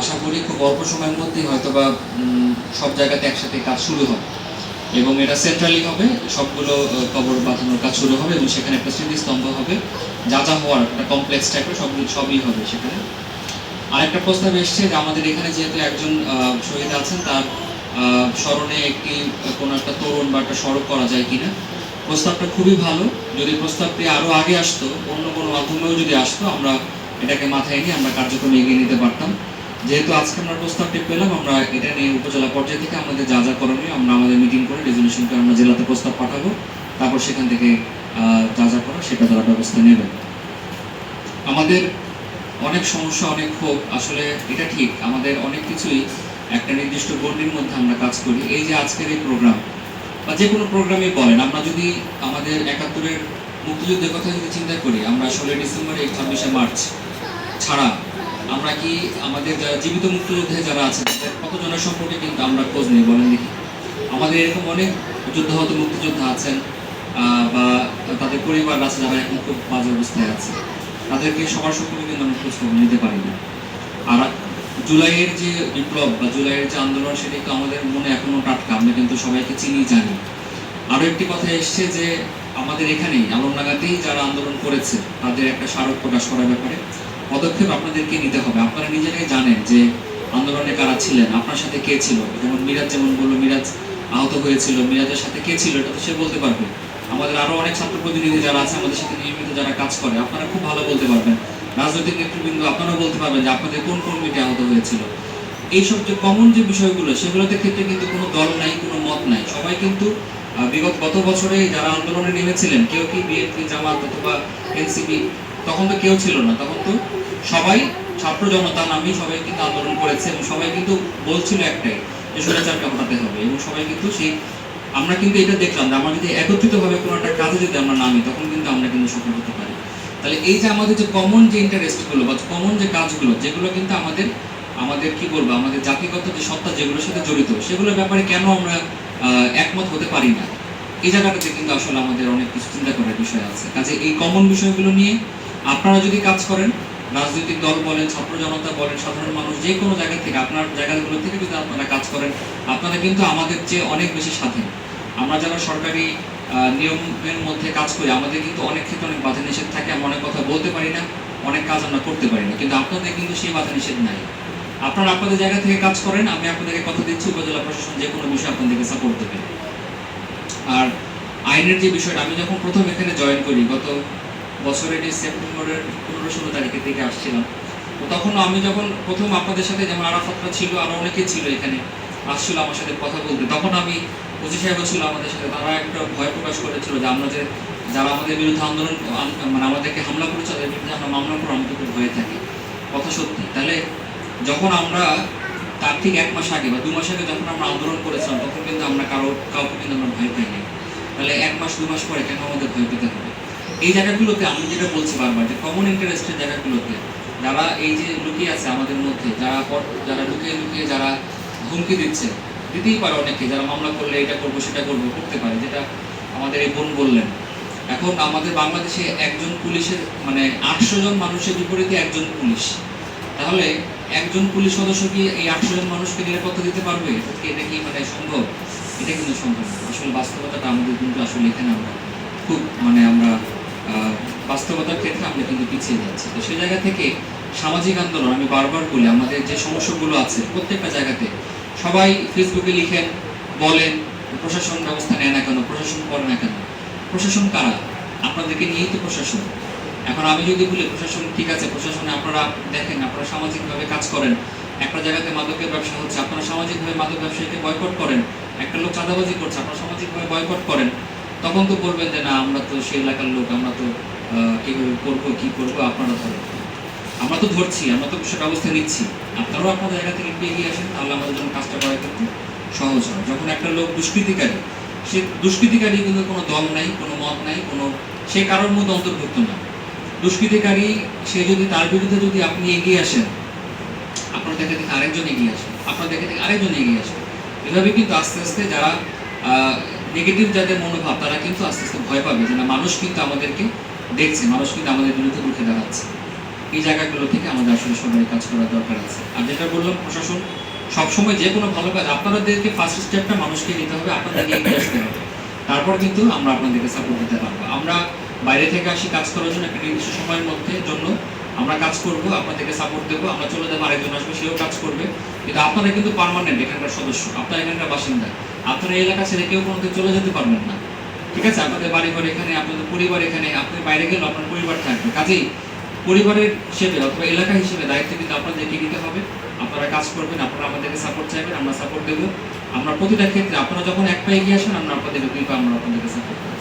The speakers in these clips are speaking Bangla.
আশা করি খুব অল্প সময়ের মধ্যেই হয়তো বা সব জায়গাতে একসাথে কাজ শুরু হবে। এবং এটা সেন্ট্রালি হবে, সবগুলো কবর বাঁধানোর কাজ শুরু হবে এবং সেখানে একটা স্মৃতিস্তম্ভ হবে। যা যা হওয়ার, একটা কমপ্লেক্স টাইপের সবগুলো, সবই হবে সেখানে। আরেকটা প্রস্তাব এসছে যে আমাদের এখানে যেহেতু একজন শহীদ আছেন, তার স্মরণে একটি, কোনো একটা তরুণ বা একটা সড়ক করা যায় কিনা। প্রস্তাবটা খুবই ভালো। যদি প্রস্তাবটি আরও আগে আসতো, অন্য কোনো মাধ্যমেও যদি আসতো, আমরা এটাকে মাথায় নিয়ে আমরা কার্যক্রম এগিয়ে নিতে পারতাম। যেহেতু আজকে আমরা প্রস্তাবটি পেলাম, আমরা এটা নিয়ে উপজেলা পর্যায় থেকে আমাদের যা যা করণীয়, আমরা আমাদের মিটিং করে রেজলিউশন আমরা জেলাতে প্রস্তাব পাঠাবো। তারপর সেখান থেকে যা যা করা সেটা তারা ব্যবস্থা নেবে। আমাদের অনেক সমস্যা, অনেক ক্ষোভ, আসলে এটা ঠিক, আমাদের অনেক কিছুই একটা নির্দিষ্ট গণ্ডির মধ্যে আমরা কাজ করি। এই যে আজকের এই প্রোগ্রাম বা যে কোনো প্রোগ্রামই বলেন, আমরা যদি আমাদের একাত্তরের মুক্তিযুদ্ধের কথা যদি চিন্তা করি, আমরা ষোলোই ডিসেম্বর, এই ছাব্বিশে মার্চ ছাড়া আমরা কি আমাদের যারা জীবিত মুক্তিযোদ্ধে যারা আছেন কতজনের সম্পর্কে কিন্তু আমরা খোঁজ নেই বলেন দেখি। আমাদের এরকম অনেক যুদ্ধাহত মুক্তিযোদ্ধা আছেন বা তাদের পরিবার আছে যারা এখন খুব বাজে অবস্থায় আছে। তাদেরকে সবার সম্পর্কে কিন্তু আমরা খোঁজ খবর নিতে পারি না। আর জুলাইয়ের যে বিপ্লব বা জুলাইয়ের যে আন্দোলন, সেটা কিন্তু আমাদের মনে এখনও টাটকা, আমরা কিন্তু সবাইকে চিনি, জানি। আরও একটি কথা এসছে যে আমাদের এখানেই, আলমডাঙ্গাতেই যারা আন্দোলন করেছে, তাদের একটা স্মারক প্রকাশ করার ব্যাপারে। পদক্ষেপ আপনাদেরকে নিতে হবে। আপনারা নিজেরাই জানেন যে আন্দোলনে কারা ছিলেন, আপনার সাথে কে ছিল? যেমন মিরাজ যেমন বলল, মিরাজ আহত হয়েছিল, মিরাজের সাথে কে ছিল এটা তো সে বলতে পারবে। আমাদের আরও অনেক ছাত্র প্রতিনিধি যারা আছে, আমাদের সাথে নিয়মিত যারা কাজ করে, আপনারা খুব ভালো বলতে পারবেন। রাজনৈতিক নেতৃবৃন্দ, আপনারাও বলতে পারবেন যে আপনাদের কোন কর্মীটি আহত হয়েছিল। এইসব যে কমন যে বিষয়গুলো, সেগুলোতে ক্ষেত্রে কিন্তু কোনো দল নাই, কোনো মত নাই। সবাই কিন্তু বিগত গত বছরে যারা আন্দোলনে নেমেছিলেন, কেউ কি বিএনপি, জামাত অথবা এনসিপি, তখন তো কেউ ছিল না। তখন তো সবাই ছাত্র জনতা নামে সবাই কিন্তু আন্দোলন করেছে এবং সবাই কিন্তু বলছিল একটাই যে স্বৈরাচারকে হটাতে হবে এবং সবাই কিন্তু সেই আমরা কিন্তু এটা দেখলাম যে আমরা যদি একত্রিতভাবে কোনো একটা কাজে যদি আমরা নামি, তখন কিন্তু আমরা কিন্তু সফল হতে পারি। তাহলে এই যে আমাদের যে কমন যে ইন্টারেস্টগুলো বা কমন যে কাজগুলো, যেগুলো কিন্তু আমাদের আমাদের কি বলব, আমাদের জাতিগত যে সত্তা যেগুলোর সাথে জড়িত, সেগুলোর ব্যাপারে কেন আমরা একমত হতে পারি না? এই জায়গাটাতে কিন্তু আসলে আমাদের অনেক কিছু চিন্তা করার বিষয় আছে। কাজে এই কমন বিষয়গুলো নিয়ে আপনারা যদি কাজ করেন রাজনৈতিক দল বলেন, ছাত্র জনতা বলেন, সাধারণ মানুষ যে কোনো জায়গা থেকে, আপনার জায়গাগুলো থেকে যদি আপনারা কাজ করেন, আপনারা কিন্তু আমাদের চেয়ে অনেক বেশি স্বাধীন। আমরা যারা সরকারি নিয়মের মধ্যে কাজ করি, আমাদের কিন্তু অনেক ক্ষেত্রে অনেক বাধা নিষেধ থাকে, আমরা অনেক কথা বলতে পারি না, অনেক কাজ আমরা করতে পারি না, কিন্তু আপনাদের কিন্তু সেই বাধা নিষেধ নাই। আপনারা আপনাদের জায়গা থেকে কাজ করেন, আমি আপনাদেরকে কথা দিচ্ছি, উপজেলা প্রশাসন যে কোনো বিষয়ে আপনাদেরকে সাপোর্ট দেবে। আর আইনের যে বিষয়টা, আমি যখন প্রথম এখানে জয়েন করি, গত বছরের সেপ্টেম্বরের পনেরো ষোলো তারিখের দিকে আসছিলাম। তো তখন আমি যখন প্রথম আপনাদের সাথে যেমন আরাফাতরা ছিল, আরও অনেকে ছিল এখানে, আসছিল আমার সাথে কথা বলতে, তখন আমি ওসি সাহেব ছিল আমাদের সাথে তারা একটা ভয় প্রকাশ করেছিল যে আমরা যে, যারা আমাদের বিরুদ্ধে আন্দোলন মানে আমাদেরকে হামলা করেছে, তাদের বিরুদ্ধে আমরা মামলা করে আমাদের খুব ভয়ে থাকি। কথা সত্যি। তাহলে যখন আমরা, তার ঠিক এক মাস আগে বা দু মাস আগে যখন আমরা আন্দোলন করেছিলাম, তখন কিন্তু আমরা কারও, কাউকে কিন্তু আমরা ভয় পাইনি। তাহলে এক মাস, দু মাস পরে কেন আমাদের ভয় পেতে হবে? এই জায়গাগুলোতে আমি যেটা বলছি বারবার যে কমন ইন্টারেস্টের জায়গাগুলোতে যারা এই যে লুকিয়ে আছে আমাদের মধ্যে, যারা যারা লুকিয়ে লুকিয়ে যারা হুমকি দিচ্ছে, দিতেই পারে অনেকে যারা মামলা করলে এটা করব, সেটা করব, করতে পারে, যেটা আমাদের এই বোন বললেন। এখন আমাদের বাংলাদেশে একজন পুলিশের মানে আটশো জন মানুষের বিপরীতে একজন পুলিশ। তাহলে একজন পুলিশ সদস্য কি এই আটশো জন মানুষকে নিরাপত্তা দিতে পারবে? এটা কি মানে সম্ভব? এটা কিন্তু সম্ভব আসলে বাস্তবতাটা আমাদের কিন্তু আসলে এখানে আমরা খুব মানে আমরা বাস্তবতার ক্ষেত্রে আমরা কিন্তু পিছিয়ে যাচ্ছি। তো সেই জায়গা থেকে সামাজিক আন্দোলন আমি বারবার বলি, আমাদের যে সমস্যাগুলো আছে প্রত্যেকটা জায়গাতে সবাই ফেসবুকে লিখেন, বলেন, প্রশাসন ব্যবস্থা নেয় না কেন, প্রশাসন করে না কেন? প্রশাসন কারা? আপনাদেরকে নিয়েই তো প্রশাসন। এখন আমি যদি বলি, প্রশাসন ঠিক আছে, প্রশাসনে আপনারা দেখেন, আপনারা সামাজিকভাবে কাজ করেন। একটা জায়গাতে মাদকের ব্যবসা হচ্ছে, আপনারা সামাজিকভাবে মাদক ব্যবসায়ীকে বয়কট করেন। একটা লোক চাঁদাবাজি করছে, আপনারা সামাজিকভাবে বয়কট করেন। তখন তো বলবেন যে, না, আমরা তো সেই এলাকার লোক, আমরা তো কীভাবে করব, কি করব, আপনারা ধরেন। আমরা তো ধরছি, আমরা তো সে ব্যবস্থা নিচ্ছি। আপনারাও আপনাদের জায়গা থেকে একটু এগিয়ে আসেন, তাহলে আমাদের জন্য কাজটা করা কিন্তু সহজ হয়। যখন একটা লোক দুষ্কৃতিকারী, সে দুষ্কৃতিকারী কিন্তু কোনো দল নাই, কোনো মত নাই, কোনো, সে কারোর মধ্যে অন্তর্ভুক্ত না। দুষ্কৃতিকারী, সে যদি তার বিরুদ্ধে যদি আপনি এগিয়ে আসেন, আপনার দেখে দেখে আরেকজন এগিয়ে আসবে আপনার দেখা দেখে আরেকজন এগিয়ে আসবে এভাবে কিন্তু আস্তে আস্তে যারা নেগেটিভ যাদের মনোভাব, তারা কিন্তু আস্তে আস্তে ভয় পাবে যে না, মানুষ কিন্তু আমাদেরকে দেখছে, মানুষ কিন্তু আমাদের বিরুদ্ধে রুখে দাঁড়াচ্ছে। এই জায়গাগুলো থেকে আমাদের আসলে সবাই কাজ করার দরকার আছে। আর যেটা বললাম, প্রশাসন সবসময় যে কোনো ভালো কাজ, আপনাদেরকে ফার্স্ট স্টেপটা মানুষকে নিতে হবে, আপনাদেরকে এগিয়ে আসতে হবে। তারপর কিন্তু আমরা আপনাদেরকে সাপোর্ট দিতে পারব। আমরা বাইরে থেকে আসি কাজ করার জন্য, একটা নির্দিষ্ট সময়ের মধ্যে জন্য আমরা কাজ করব, আপনাদেরকে সাপোর্ট দেবো, আমরা চলে যাব, আরেকজন আসবে, সেও কাজ করবে। কিন্তু আপনারা কিন্তু পার্মানেন্ট এখানকার সদস্য, আপনারা এখানকার বাসিন্দা। আপনারা এই এলাকা ছেড়ে কেউ কোনোদিন চলে যেতে পারবেন না। ঠিক আছে? আপনাদের বাড়ি ঘর এখানে, আপনাদের পরিবার এখানে আপনি বাইরে গেলে আপনার পরিবার থাকবে। কাজেই পরিবারের হিসেবে অথবা এলাকা হিসেবে দায়িত্ব কিন্তু আপনাদেরকে নিতে হবে। আপনারা কাজ করবেন, আপনারা আমাদেরকে সাপোর্ট চাইবেন, আমরা সাপোর্ট দেবো। আমরা প্রতিটা ক্ষেত্রে আপনারা যখন এক পায়ে এগিয়ে আসেন, আমরা আপনাদেরকে পা আমরা আপনাদেরকে সাপোর্ট করব।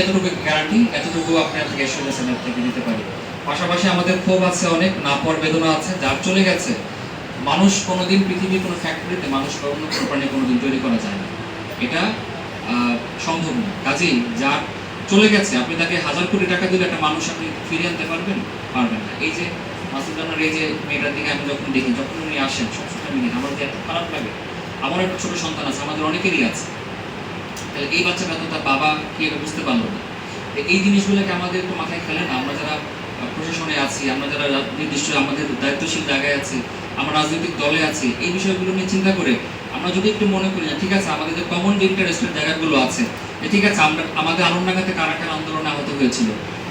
এতটুকু গ্যারান্টি এতটুকু আপনি আপনাকে সেন্টার থেকে দিতে পারি। পাশাপাশি আমাদের ক্ষোভ আছে অনেক না পর বেদনা আছে, যার চলে গেছে। মানুষ কোনোদিন পৃথিবীর কোনো ফ্যাক্টরিতে মানুষ অন্য কোনো প্রাণী কোনোদিন তৈরি করা যায় না। এটা সম্ভব না। কাজেই যার চলে গেছে, আপনি তাকে হাজার কোটি টাকা দিলে একটা মানুষ আপনি ফিরিয়ে আনতে পারবেন? পারবেন না। এই যে মাসুদ রানার এই যে মেয়েটার দিকে আমি যখন দেখি, যখন উনি আসেন সবসময় মিনি আমার যে এত খারাপ লাগে। আমার একটা ছোট সন্তান আছে, আমাদের অনেকেরই আছে। তাহলে এই বাচ্চাটা তো তার বাবা কি এটা বুঝতে পারল না। এই জিনিসগুলোকে আমাদের একটু মাথায় খেলে না। আমরা যারা প্রশাসনে আছি, আমরা যারা নির্দিষ্ট আমাদের দায়িত্বশীল জায়গায় আছি, আমরা রাজনৈতিক দলে আছি, এই বিষয়গুলো নিয়ে চিন্তা করে আমরা যদি একটু মনে করি ঠিক আছে, আমাদের যে কমন যে ইন্টারেস্টের জায়গাগুলো আছে ঠিক আছে, আমরা, আমাদের আনন্দগাতে কারা কারা আন্দোলনে আহত হয়েছিল।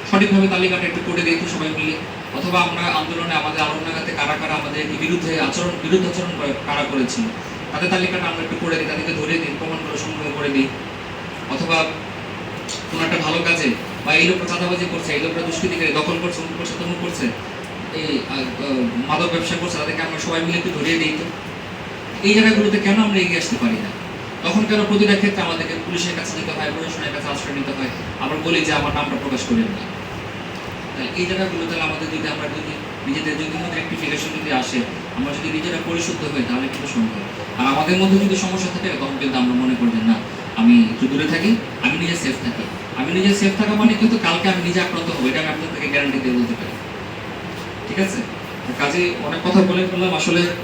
সঠিকভাবে তালিকাটা একটু করে দেখি সবাই মিলে। অথবা আমরা আন্দোলনে আমাদের আনন্দগাতে কারা কারা আমাদের বিরুদ্ধে আচরণ, বিরুদ্ধ আচরণ কারা করেছিল। তাদের তালিকাটা আমরা একটু করে দিই, তাদেরকে ধরে দিই, প্রমাণগুলো সংগ্রহ করে দিই। অথবা কোনো একটা ভালো কাজে, বা এই লোকটা চাঁদাবাজি করছে, এই লোকটা দুষ্কৃতিকারী, দখল করছে, অমুক করছে করছে, এই মাদক ব্যবসা করছে, তাদেরকে আমরা সবাই মিলে একটু ধরিয়ে দিই তো। এই জায়গাগুলোতে কেন আমরা এগিয়ে আসতে পারি না? তখন কেন প্রতিটা ক্ষেত্রে আমাদেরকে পুলিশের কাছে যেতে হয়, প্রশাসনের কাছে আশ্রয় নিতে হয়? আমরা বলি যে, আমার নামটা প্রকাশ করেন না। তাহলে এই জায়গাগুলো তাহলে আমাদের যদি আমরা যদি নিজেদের যদি মধ্যে রেক্টিফিকেশন যদি আসে, আমরা যদি নিজেরা পরিশুদ্ধ হই, তাহলে কিন্তু সম্ভব। আর আমাদের মধ্যে যদি সমস্যা থাকে, তখন কিন্তু আমরা মনে করবেন, না, আমি একটু দূরে থাকি, আমি নিজে সেফ থাকি। আমি নিজে সেফ থাকা মানে কিন্তু কালকে আমি নিজে আক্রান্ত হব, এটা আমি আপনাদেরকে গ্যারান্টি দিয়ে বলতে পারি। ঠিক আছে? কাজে অনেক কথা বলে ফেললাম, আসলে